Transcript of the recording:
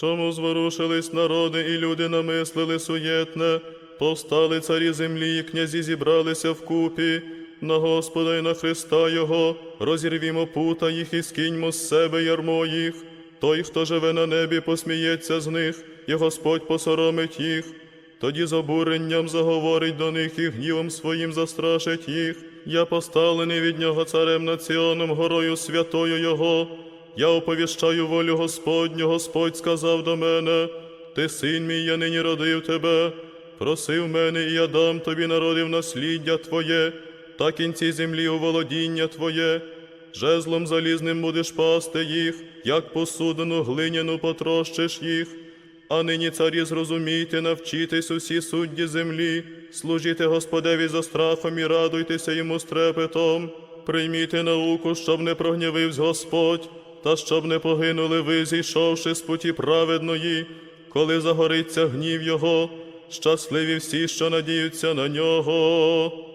Чому зворушились народи і люди намислили суєтне, повстали царі землі, і князі зібралися вкупі, на Господа і на Христа Його, розірвімо пута їх і скиньмо з себе ярмо їх. Той, хто живе на небі, посміється з них, і Господь посоромить їх. Тоді з обуренням заговорить до них і гнівом своїм застрашить їх. Я поставлений від нього царем над Сіоном, горою святою Його. Я оповіщаю волю Господню, Господь сказав до мене, ти син мій, я нині родив тебе, просив мене, і я дам тобі народив насліддя Твоє, та кінці землі у володіння Твоє. Жезлом залізним будеш пасти їх, як посудину глиняну потрощиш їх. А нині царі зрозумійте, навчитесь усі судді землі, служіте Господеві за страхом і радуйтеся йому з трепетом. Прийміте науку, щоб не прогнівився Господь, та щоб не погинули ви, зійшовши з путі праведної, коли загориться гнів Його, щасливі всі, що надіються на нього.